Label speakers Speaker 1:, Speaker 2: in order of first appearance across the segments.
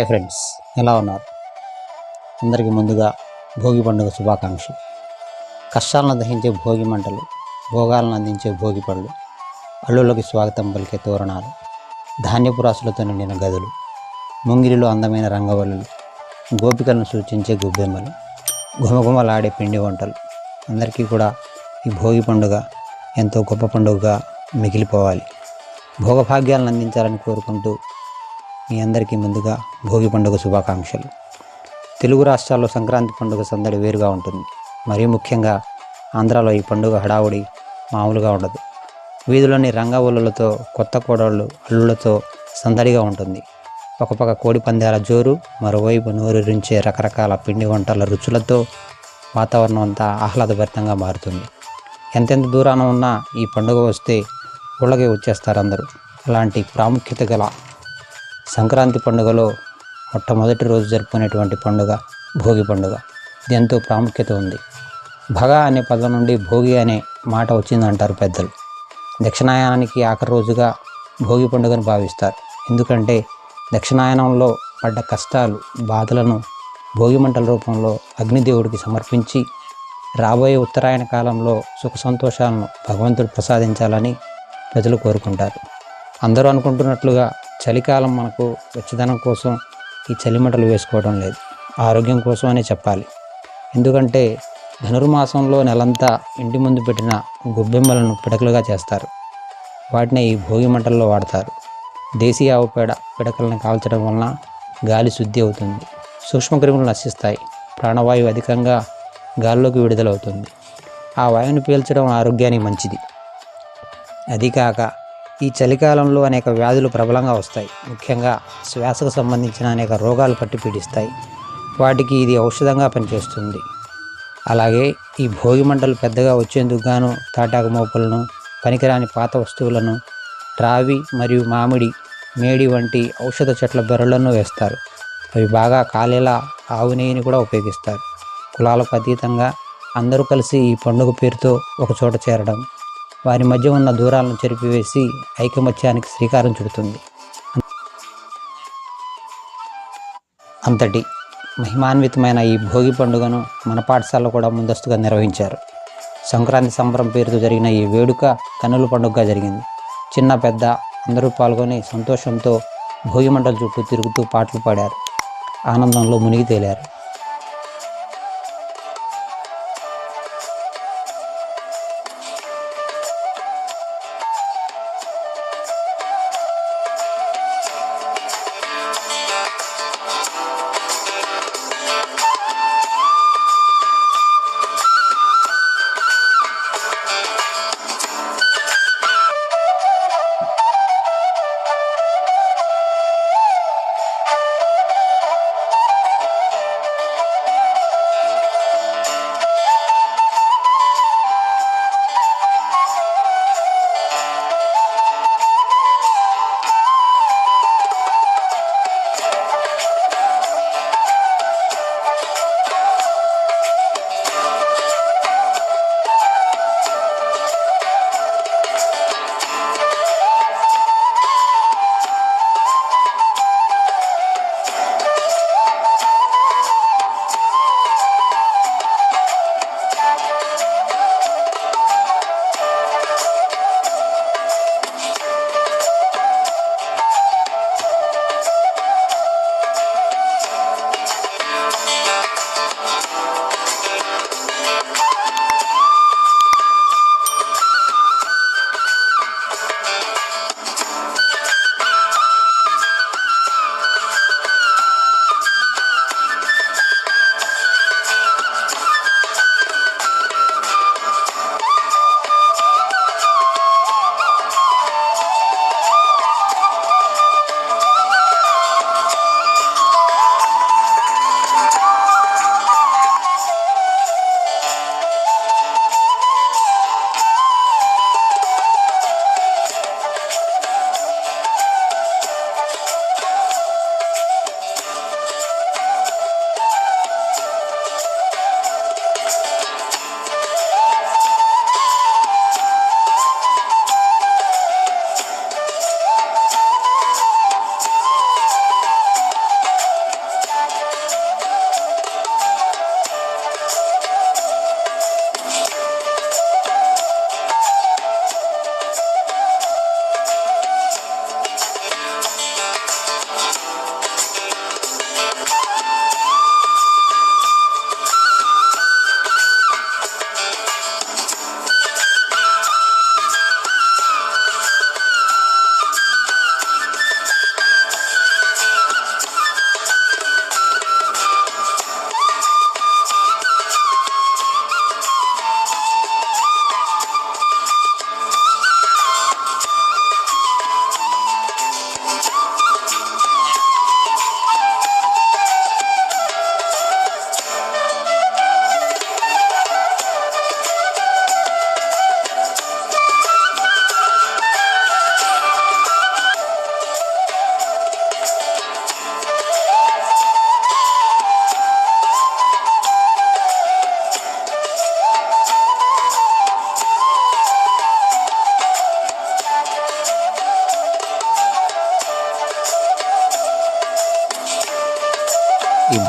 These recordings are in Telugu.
Speaker 1: హాయ్ ఫ్రెండ్స్ ఎలా ఉన్నారు? అందరికీ ముందుగా భోగి పండుగ శుభాకాంక్షలు. కష్టాలను దహించే భోగి మంటలు భోగాలను అందించే భోగి పళ్ళు అల్లుళ్ళకి స్వాగతం పలికే తోరణాలు ధాన్యపు రాసులతో నిండిన గదులు ముంగిరిలో అందమైన రంగవల్లులు గోపికలను సూచించే గుబ్బెమ్మలు ఘుమఘుమలాడే పిండి వంటలు. అందరికీ కూడా ఈ భోగి పండుగ ఎంతో గొప్ప పండుగగా మిగిలిపోవాలి. భోగభాగ్యాలను అందించాలని కోరుకుంటూ మీ అందరికీ ముందుగా భోగి పండుగ శుభాకాంక్షలు. తెలుగు రాష్ట్రాల్లో సంక్రాంతి పండుగ సందడి వేరుగా ఉంటుంది. మరీ ముఖ్యంగా ఆంధ్రాలో ఈ పండుగ హడావుడి మామూలుగా ఉండదు. వీధులన్నీ రంగవల్లులతో కొత్త కోడళ్ళు అల్లులతో సందడిగా ఉంటుంది. ఒక పక్క కోడి పందాల జోరు మరోవైపు నోరూరించే రకరకాల పిండి వంటల రుచులతో వాతావరణం అంతా ఆహ్లాదభరితంగా మారుతుంది. ఎంతెంత దూరాన ఉన్నా ఈ పండుగ వస్తే ఊళ్ళకే వచ్చేస్తారు అందరూ. అలాంటి ప్రాముఖ్యత గల సంక్రాంతి పండుగలో మొట్టమొదటి రోజు జరుపుకునేటువంటి పండుగ భోగి పండుగ. ఇది ఎంతో ప్రాముఖ్యత ఉంది. భగ అనే పదం నుండి భోగి అనే మాట వచ్చిందంటారు పెద్దలు. దక్షిణాయనానికి ఆఖరి రోజుగా భోగి పండుగను భావిస్తారు. ఎందుకంటే దక్షిణాయనంలో పడ్డ కష్టాలు బాధలను భోగి మంటల రూపంలో అగ్నిదేవుడికి సమర్పించి రాబోయే ఉత్తరాయణ కాలంలో సుఖ సంతోషాలను భగవంతుడు ప్రసాదించాలని ప్రజలు కోరుకుంటారు. అందరూ అనుకుంటున్నట్లుగా చలికాలం మనకు వెచ్చదనం కోసం ఈ చలిమంటలు వేసుకోవడం లేదు. ఆరోగ్యం కోసం అనే చెప్పాలి. ఎందుకంటే ధనుర్మాసంలో నెలంతా ఇంటి ముందు పెట్టిన గొబ్బెమ్మలను పిడకలుగా చేస్తారు. వాటిని ఈ భోగి మంటల్లో వాడతారు. దేశీ ఆవు పేడ పిడకలను కాల్చడం వలన గాలి శుద్ధి అవుతుంది. సూక్ష్మక్రిములు నశిస్తాయి. ప్రాణవాయువు అధికంగా గాల్లోకి విడుదలవుతుంది. ఆ వాయువుని పీల్చడం ఆరోగ్యానికి మంచిది. అది కాక ఈ చలికాలంలో అనేక వ్యాధులు ప్రబలంగా వస్తాయి. ముఖ్యంగా శ్వాసకు సంబంధించిన అనేక రోగాలు పట్టి పీడిస్తాయి. వాటికి ఇది ఔషధంగా పనిచేస్తుంది. అలాగే ఈ భోగి మంటలు పెద్దగా వచ్చేందుకు గాను తాటాకు మోపులను పనికిరాని పాత వస్తువులను రావి మరియు మామిడి మేడి వంటి ఔషధ చెట్ల బెరలను వేస్తారు. అవి బాగా కాలేలా ఆవు నెయ్యిని కూడా ఉపయోగిస్తారు. కులాలకు అతీతంగా అందరూ కలిసి ఈ పండుగ పేరుతో ఒక చోట చేరడం వారి మధ్య ఉన్న దూరాలను చెరిపివేసి ఐకమత్యానికి శ్రీకారం చుడుతుంది. అంతటి మహిమాన్వితమైన ఈ భోగి పండుగను మన పాఠశాలలో కూడా ముందస్తుగా నిర్వహించారు. సంక్రాంతి సంబరం పేరుతో జరిగిన ఈ వేడుక కన్నుల పండుగగా జరిగింది. చిన్న పెద్ద అందరూ పాల్గొని సంతోషంతో భోగి మంటల చుట్టూ తిరుగుతూ పాటలు పాడారు. ఆనందంలో మునిగి తేలారు.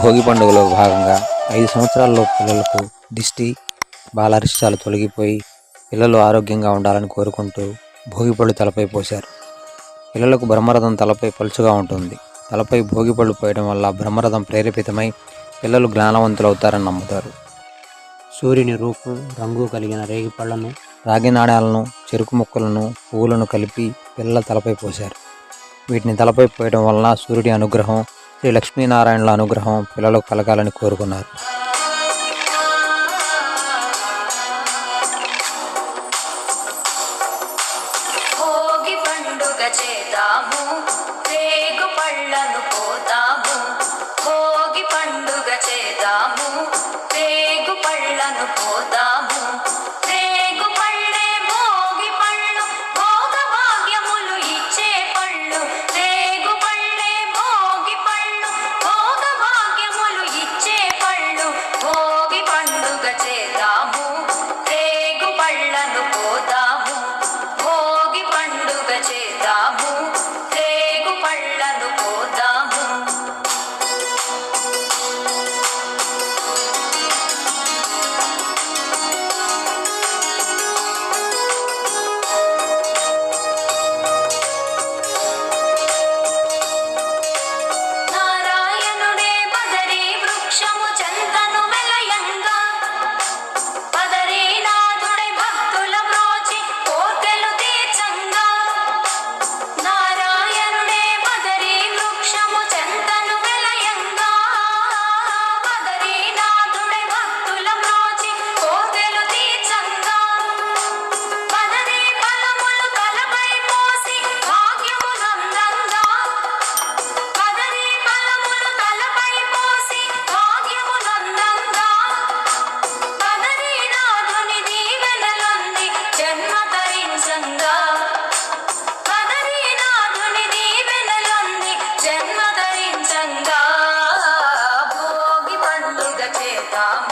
Speaker 2: భోగి పండుగలో భాగంగా ఐదు సంవత్సరాల్లో పిల్లలకు దిష్టి బాలరిష్టాలు తొలగిపోయి పిల్లలు ఆరోగ్యంగా ఉండాలని కోరుకుంటూ భోగిపళ్ళు తలపై పోశారు. పిల్లలకు బ్రహ్మరథం తలపై పలుచుగా ఉంటుంది. తలపై భోగిపళ్ళు పోయడం వల్ల బ్రహ్మరథం ప్రేరేపితమై పిల్లలు జ్ఞానవంతులవుతారని నమ్ముతారు.
Speaker 1: సూర్యుని రూపం రంగు కలిగిన రేగి పళ్ళను
Speaker 2: రాగి నాణ్యాలను చెరుకు ముక్కలను పువ్వులను కలిపి పిల్లల తలపై పోశారు. వీటిని తలపై పోయడం వలన సూర్యుడి అనుగ్రహం శ్రీ లక్ష్మీనారాయణుల అనుగ్రహం పిల్లలకు కలగాలని కోరుకున్నారు.
Speaker 3: धाम